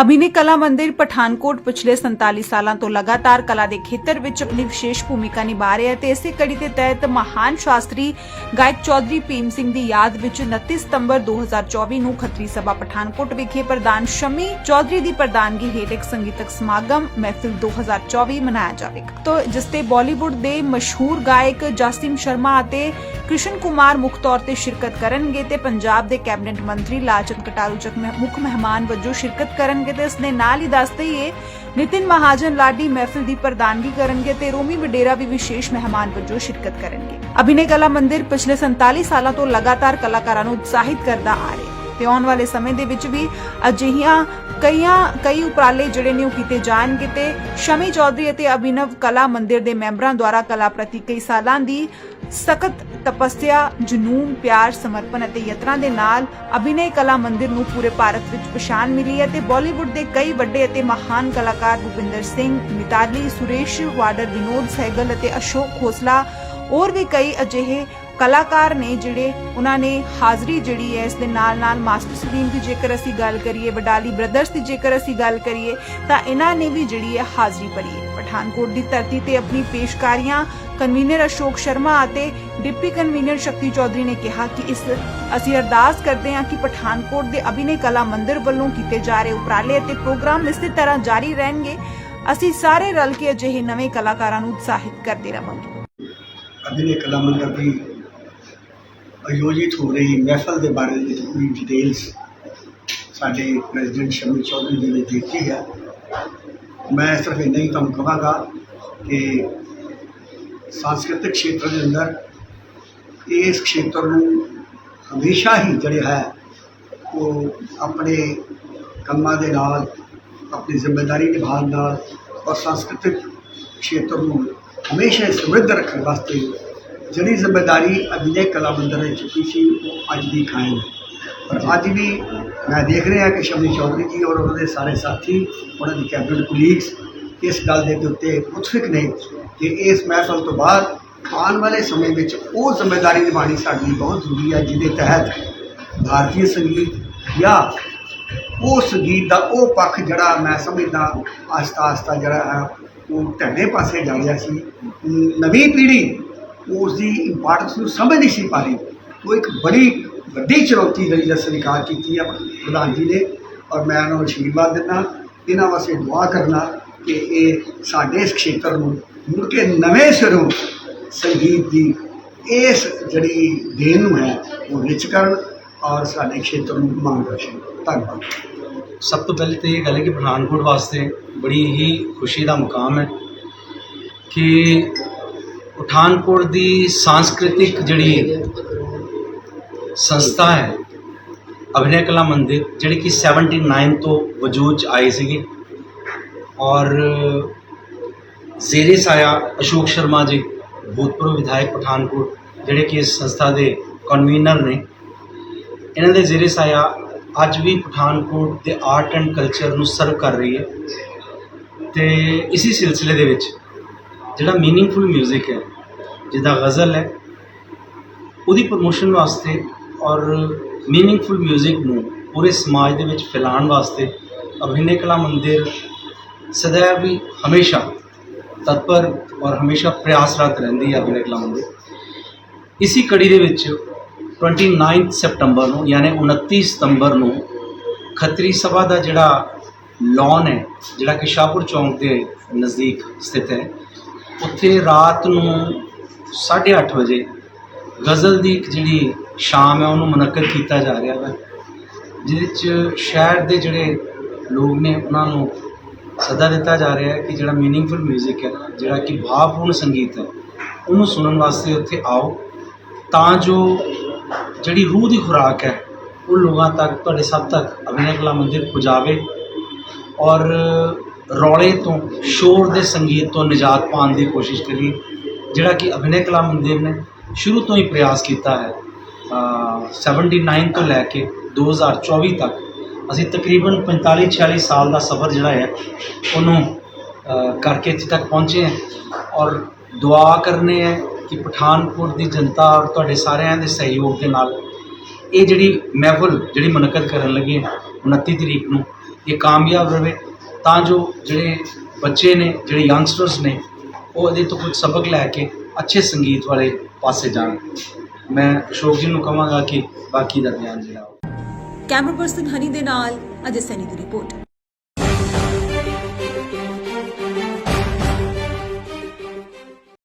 ਅਭਿਨੇ ਕਲਾ ਮੰਦਿਰ ਪਠਾਨਕੋਟ ਪਿਛਲੇ 47 ਸਾਲਾਂ ਤੋਂ ਲਗਾਤਾਰ ਕਲਾ ਦੇ ਖੇਤਰ ਵਿੱਚ ਆਪਣੀ ਵਿਸ਼ੇਸ਼ ਭੂਮਿਕਾ ਨਿਭਾ ਰਿਹਾ ਹੈ ਤੇ ਇਸੇ ਕੜੀ ਦੇ ਤਹਿਤ ਮਹਾਨ ਸ਼ਾਸਤਰੀ ਗਾਇਕ ਚੌਧਰੀ ਭੀਮ ਸਿੰਘ ਦੀ ਯਾਦ ਵਿੱਚ 29 ਸਤੰਬਰ 2024 ਨੂੰ ਖੱਤਰੀ ਸਭਾ ਪਠਾਨਕੋਟ ਵਿਖੇ ਪ੍ਰਧਾਨ ਸ਼ਮੀ ਚੌਧਰੀ ਦੀ ਪ੍ਰਧਾਨਗੀ ਹੇਠ ਇੱਕ ਸੰਗੀਤਕ ਸਮਾਗਮ ਮਹਿਫਿਲ 2024 ਮਨਾਇਆ ਜਾਵੇਗਾ। ਤੋਂ ਜਿਸ ਤੇ ਬਾਲੀਵੁੱਡ ਦੇ ਮਸ਼ਹੂਰ ਗਾਇਕ ਜਾਸਿਮ ਸ਼ਰਮਾ ਅਤੇ ਕ੍ਰਿਸ਼ਨ ਕੁਮਾਰ ਮੁੱਖ ਤੌਰ ਤੇ ਸ਼ਿਰਕਤ ਕਰਨਗੇ ਤੇ ਪੰਜਾਬ ਦੇ ਕੈਬਨਿਟ ਮੰਤਰੀ ਲਾਲਚੰਦ ਕਟਾਰੂ ਚੱਕ ਮੁੱਖ ਮਹਿਮਾਨ ਵਜੋਂ ਸ਼ਿਰਕਤ ਕਰਨਗੇ। ਤੇ ਇਸ ਦੇ ਨਾਲ ਹੀ ਦੱਸਦੇ ਹੀ ਨਿਤਿਨ ਮਹਾਜਨ ਲਾਡੀ ਮਹਿਫਿਲ ਦੀ ਪ੍ਰਧਾਨਗੀ ਕਰਨਗੇ ਤੇ ਰੋਮੀ ਵਡੇਰਾ ਵੀ ਵਿਸ਼ੇਸ਼ ਮਹਿਮਾਨ ਵਜੋਂ ਸ਼ਿਰਕਤ ਕਰਨਗੇ। ਅਭਿਨੇ ਕਲਾ ਮੰਦਿਰ ਪਿਛਲੇ 47 ਸਾਲਾਂ ਤੋਂ ਲਗਾਤਾਰ ਕਲਾਕਾਰਾਂ ਨੂੰ ਉਤਸ਼ਾਹਿਤ ਕਰਦਾ ਆ ਰਿਹਾ ਤੇ ਆਉਣ ਵਾਲੇ ਸਮੇਂ ਦੇ ਵਿੱਚ ਵੀ ਅਜਿਹੀਆਂ ਕਈਆਂ, ਕਈ ਉਪਰਾਲੇ ਜਿਹੜੇ ਨੇ ਉਹ ਕੀਤੇ ਜਾਣਗੇ ਤੇ ਸ਼ਮੀ ਚੌਧਰੀ ਅਤੇ ਅਭਿਨਵ ਕਲਾ ਮੰਦਿਰ ਦੇ ਮੈਂਬਰਾਂ ਦੁਆਰਾ ਕਲਾ ਪ੍ਰਤੀ ਕਈ ਸਾਲਾਂ ਦੀ ਸਖਤ ਤਪੱਸਿਆ, ਜਨੂਨ, ਪਿਆਰ, ਸਮਰਪਣ ਅਤੇ ਯਤਨਾਂ ਦੇ ਨਾਲ ਅਭਿਨੇ ਕਲਾ ਮੰਦਿਰ ਨੂੰ ਪੂਰੇ ਭਾਰਤ ਵਿੱਚ ਪਛਾਣ ਮਿਲੀ ਹੈ ਤੇ ਬਾਲੀਵੁੱਡ ਦੇ ਕਈ ਵੱਡੇ ਅਤੇ ਮਹਾਨ ਕਲਾਕਾਰ ਭੁਪਿੰਦਰ ਸਿੰਘ, ਮਿਤਾਲੀ, ਸੁਰੇਸ਼ ਵਾਡਰ, ਵਿਨੋਦ ਸਹਿਗਲ ਅਤੇ ਅਸ਼ੋਕ ਖੋਸਲਾ ਹੋਰ ਵੀ ਕਈ ਅਜਿਹੇ ਕਲਾਕਾਰ ਨੇ ਜਿਹੜੇ ਉਹਨਾਂ ਨੇ ਹਾਜ਼ਰੀ ਜਿਹੜੀ ਹੈ ਇਸ ਦੇ ਨਾਲ ਨਾਲ ਮਾਸਟਰ ਸਲੀਮ ਦੀ ਜੇਕਰ ਅਸੀਂ ਗੱਲ ਕਰੀਏ ਬਡਾਲੀ ਬ੍ਰਦਰਸ ਦੀ ਜੇਕਰ ਅਸੀਂ ਗੱਲ ਕਰੀਏ, ਤਾਂ ਇਹਨਾਂ ਨੇ ਵੀ ਜਿਹੜੀ ਹੈ ਹਾਜ਼ਰੀ ਭਰੀ ਹੈ। ਪਠਾਨਕੋਟ ਦੀ ਧਰਤੀ ਤੇ ਆਪਣੀ ਪੇਸ਼ਕਾਰੀਆਂ ਕਨਵੀਨਰ ਅਸ਼ੋਕ ਸ਼ਰਮਾ ਅਤੇ ਡਿਪਟੀ ਕਨਵੀਨਰ ਸ਼ਕਤੀ ਚੌਧਰੀ ਨੇ ਕਿਹਾ ਕਿ ਇਸ ਅਸੀਂ ਅਰਦਾਸ ਕਰਦੇ ਹਾਂ ਕਿ ਪਠਾਨਕੋਟ ਦੇ ਅਭਿਨੇ ਕਲਾ ਮੰਦਿਰ ਵੱਲੋਂ ਕੀਤੇ ਜਾ ਰਹੇ ਉਪਰਾਲੇ ਅਤੇ ਪ੍ਰੋਗਰਾਮ ਇਸੇ ਤਰ੍ਹਾਂ ਜਾਰੀ ਰਹਿਣਗੇ। ਅਸੀਂ ਸਾਰੇ ਰਲ ਕੇ ਅਜਿਹੇ ਨਵੇਂ ਕਲਾਕਾਰਾਂ ਨੂੰ ਉਤਸ਼ਾਹਿਤ ਕਰਦੇ ਰਵਾਂਗੇ। ਅਭਿਨੇ ਕਲਾ ਮੰਦਰ ਦੀ ਆਯੋਜਿਤ ਹੋ ਰਹੀ ਮਹਿਫਲ ਦੇ ਬਾਰੇ ਵਿੱਚ ਪੂਰੀ ਡਿਟੇਲਸ ਸਾਡੇ ਪ੍ਰੈਜ਼ੀਡੈਂਟ ਸ਼ਮੀ ਚੌਧਰੀ ਜੀ ਨੇ ਦਿੱਤੀ ਹੈ। ਮੈਂ ਸਿਰਫ ਇੰਨਾ ਹੀ ਤੁਹਾਨੂੰ ਕਹਾਂਗਾ ਕਿ ਸੰਸਕ੍ਰਿਤਿਕ ਖੇਤਰ ਦੇ ਅੰਦਰ ਇਸ ਖੇਤਰ ਨੂੰ ਹਮੇਸ਼ਾ ਹੀ ਜਿਹੜਾ ਹੈ, ਉਹ ਆਪਣੇ ਕੰਮਾਂ ਦੇ ਨਾਲ, ਆਪਣੀ ਜ਼ਿੰਮੇਵਾਰੀ ਨਿਭਾਉਣ ਨਾਲ ਔਰ ਸੰਸਕ੍ਰਿਤਿਕ ਖੇਤਰ ਨੂੰ ਹਮੇਸ਼ਾ ਸਮਰਿੱਧ ਰੱਖਣ ਵਾਸਤੇ ਜਿਹੜੀ ਜ਼ਿੰਮੇਵਾਰੀ ਅਭਿਨੇ ਕਲਾ ਮੰਦਰ ਨੇ ਚੁੱਕੀ ਸੀ, ਉਹ ਅੱਜ ਦੀ ਕਾਇਮ ਹੈ। ਪਰ ਅੱਜ ਵੀ ਮੈਂ ਦੇਖ ਰਿਹਾ ਕਿ ਸ਼ਮੀ ਚੌਧਰੀ ਜੀ ਔਰ ਉਹਨਾਂ ਦੇ ਸਾਰੇ ਸਾਥੀ, ਉਹਨਾਂ ਦੀ ਕੈਬਨਿਟ ਕੁਲੀਗਸ ਇਸ ਗੱਲ ਦੇ ਉੱਤੇ ਮੁਤਫਿਕ ਨੇ ਕਿ ਇਸ ਮਹਿਫਲ ਤੋਂ ਬਾਅਦ ਆਉਣ ਵਾਲੇ ਸਮੇਂ ਵਿੱਚ ਉਹ ਜ਼ਿੰਮੇਵਾਰੀ ਨਿਭਾਉਣੀ ਸਾਡੇ ਲਈ ਬਹੁਤ ਜ਼ਰੂਰੀ ਹੈ, ਜਿਹਦੇ ਤਹਿਤ ਭਾਰਤੀ ਸੰਗੀਤ ਜਾਂ ਉਹ ਸੰਗੀਤ ਦਾ ਉਹ ਪੱਖ ਜਿਹੜਾ ਮੈਂ ਸਮਝਦਾ ਆਸਤਾ ਆਸਤਾ ਜਿਹੜਾ ਹੈ, ਉਹ ਢੱਡੇ ਪਾਸੇ ਜਾ ਰਿਹਾ ਸੀ। ਨਵੀਂ ਪੀੜ੍ਹੀ ਉਸ ਦੀ ਇੰਪੋਰਟੈਂਸ ਨੂੰ ਸਮਝ ਨਹੀਂ ਸੀ ਪਾ ਰਹੀ। ਉਹ ਇੱਕ ਬੜੀ ਵੱਡੀ ਚੁਣੌਤੀ ਜਿਹੜੀ ਦਾ ਸਵੀਕਾਰ ਕੀਤੀ ਆ ਪ੍ਰਧਾਨ ਜੀ ਨੇ ਔਰ ਮੈਂ ਉਹਨਾਂ ਨੂੰ ਅਸ਼ੀਰਵਾਦ ਦਿੰਦਾ, ਇਹਨਾਂ ਵਾਸਤੇ ਦੁਆ ਕਰਨਾ ਕਿ ਇਹ ਸਾਡੇ ਇਸ ਖੇਤਰ ਨੂੰ ਮੁੜ ਕੇ ਨਵੇਂ ਸਿਰੋਂ ਸੰਗੀਤ ਦੀ ਇਸ ਜਿਹੜੀ ਦੇਣ ਨੂੰ ਹੈ, ਉਹ ਰਿਚ ਕਰਨ ਔਰ ਸਾਡੇ ਖੇਤਰ ਨੂੰ ਮਾਰਗਦਰਸ਼ਨ ਧੰਨਵਾਦ। ਸਭ ਤੋਂ ਪਹਿਲੇ ਤਾਂ ਇਹ ਗੱਲ ਹੈ ਕਿ ਪਠਾਨਕੋਟ ਵਾਸਤੇ ਬੜੀ ਹੀ ਖੁਸ਼ੀ ਦਾ ਮੁਕਾਮ ਹੈ ਕਿ ਪਠਾਨਕੋਟ ਦੀ ਸੰਸਕ੍ਰਿਤਿਕ ਜਿਹੜੀ ਸੰਸਥਾ ਹੈ, ਅਭਿਨੇ ਕਲਾ ਮੰਦਿਰ, ਜਿਹੜੀ ਕਿ 79 ਤੋਂ ਵਜੂਦ 'ਚ ਆਈ ਸੀਗੀ। ਔਰ ਜ਼ੇਰੇ ਸਾਇਆ ਅਸ਼ੋਕ ਸ਼ਰਮਾ ਜੀ, ਭੂਤਪੂਰਵ ਵਿਧਾਇਕ ਪਠਾਨਕੋਟ, ਜਿਹੜੇ ਕਿ ਇਸ ਸੰਸਥਾ ਦੇ ਕਨਵੀਨਰ ਨੇ। ਇਹਨਾਂ ਦੇ ਜ਼ੇਰੇ ਸਾਇਆ ਅੱਜ ਵੀ ਪਠਾਨਕੋਟ ਦੇ ਆਰਟ ਐਂਡ ਕਲਚਰ ਨੂੰ ਸਰਵ ਕਰ ਰਹੀ ਹੈ। ਤੇ ਇਸੇ ਸਿਲਸਿਲੇ ਦੇ ਵਿੱਚ ਜਿਹੜਾ मीनिंगफुल 뮤직 ਹੈ, ਜਿਹਦਾ ਗ਼ਜ਼ਲ ਹੈ, ਉਹਦੀ ਪ੍ਰੋਮੋਸ਼ਨ ਵਾਸਤੇ ਔਰ मीनिंगफुल 뮤직 ਨੂੰ ਪੂਰੇ ਸਮਾਜ ਦੇ ਵਿੱਚ ਫੈਲਾਉਣ ਵਾਸਤੇ ਅਭਿਨੇ ਕਲਾ ਮੰਦਿਰ ਸदैव ਵੀ ਹਮੇਸ਼ਾ ਤਤਪਰ ਔਰ ਹਮੇਸ਼ਾ ਪ੍ਰਯਾਸਰਤ ਰਹਿੰਦੀ ਹੈ ਅਭਿਨੇ ਕਲਾ ਮੰਦਿਰ। ਇਸੀ ਕੜੀ ਦੇ ਵਿੱਚ 29 ਸਤੰਬਰ ਨੂੰ ਯਾਨੀ 29 ਸਤੰਬਰ ਨੂੰ ਖਤਰੀ ਸਭਾ ਦਾ ਜਿਹੜਾ ਲੌਨ ਹੈ, ਜਿਹੜਾ ਕਿ ਸ਼ਾਹਪੁਰ ਚੌਂਕ ਦੇ ਨਜ਼ਦੀਕ ਸਥਿਤ ਹੈ ਉੱਥੇ ਰਾਤ ਨੂੰ 8:30 ਵਜੇ ਗਜ਼ਲ ਦੀ ਇੱਕ ਜਿਹੜੀ ਸ਼ਾਮ ਹੈ ਉਹਨੂੰ ਮੁਨੱਕਦ ਕੀਤਾ ਜਾ ਰਿਹਾ ਹੈ, ਜਿਹਦੇ 'ਚ ਸ਼ਹਿਰ ਦੇ ਜਿਹੜੇ ਲੋਕ ਨੇ ਉਹਨਾਂ ਨੂੰ ਸੱਦਾ ਦਿੱਤਾ ਜਾ ਰਿਹਾ ਹੈ ਕਿ ਜਿਹੜਾ ਮੀਨਿੰਗਫੁਲ 뮤직 ਹੈ, ਜਿਹੜਾ ਕਿ ਭਾਵਪੂਰਨ ਸੰਗੀਤ ਹੈ, ਉਹਨੂੰ ਸੁਣਨ ਵਾਸਤੇ ਉੱਥੇ ਆਓ। ਤਾਂ ਜੋ ਜਿਹੜੀ ਰੂਹ ਦੀ ਖੁਰਾਕ ਹੈ, ਉਹ ਲੋਕਾਂ ਤੱਕ, ਤੁਹਾਡੇ ਸਭ ਤੱਕ ਅਭਿਨੇ ਕਲਾ ਮੰਦਿਰ ਪੁਜਾਵੇ ਔਰ ਰੌਲੇ ਤੋਂ ਸ਼ੋਰ ਦੇ ਸੰਗੀਤ ਤੋਂ ਨਿਜਾਤ ਪਾਉਣ ਦੀ ਕੋਸ਼ਿਸ਼ ਕਰੀਏ ਜਿਹੜਾ ਕਿ ਅਭਿਨੇ ਕਲਾ ਮੰਦਿਰ ਨੇ ਸ਼ੁਰੂ ਤੋਂ ਹੀ ਪ੍ਰਯਾਸ ਕੀਤਾ ਹੈ। ਅ, 79 ਤੋਂ ਲੈ ਕੇ 2024 ਤੱਕ ਅਸੀਂ ਤਕਰੀਬਨ 45 46 ਸਾਲ ਦਾ ਸਫ਼ਰ ਜਿਹੜਾ ਹੈ ਉਹਨੂੰ ਕਰਕੇ ਇੱਥੇ ਤੱਕ ਪਹੁੰਚੇ ਹਾਂ ਔਰ ਦੁਆ ਕਰਨੇ ਹੈ ਕਿ ਪਠਾਨਕੋਟ ਦੀ ਜਨਤਾ ਔਰ ਤੁਹਾਡੇ ਸਾਰਿਆਂ ਦੇ ਸਹਿਯੋਗ ਦੇ ਨਾਲ ਇਹ ਜਿਹੜੀ ਮਹਿਫਲ ਜਿਹੜੀ ਮੁਨੱਕਦ ਕਰਨ ਲੱਗੇ ਹਾਂ 29 ਤਰੀਕ ਨੂੰ ਇਹ ਕਾਮਯਾਬ ਰਹੇ ਤਾਂ ਜੋ ਜਿਹੜੇ ਬੱਚੇ ਨੇ, ਜਿਹੜੇ ਯੰਗਸਟਰਸ ਨੇ, ਉਹ ਇਹਦੇ ਤੋਂ ਕੁਝ ਸਬਕ ਲੈ ਕੇ ਅੱਛੇ ਸੰਗੀਤ ਵਾਲੇ ਪਾਸੇ ਜਾਣ। ਮੈਂ ਅਸ਼ੋਕ ਜੀ ਨੂੰ ਕਹਾਂਗਾ ਕਿ ਬਾਕੀ ਦਾ ਧਿਆਨ ਜਿਹੜਾ ਕੈਮਰਾ ਪਰਸਨ ਹਨੀ ਦੇ ਨਾਲ ਅਜੇ ਸੈਨੀ ਦੀ ਰਿਪੋਰਟ।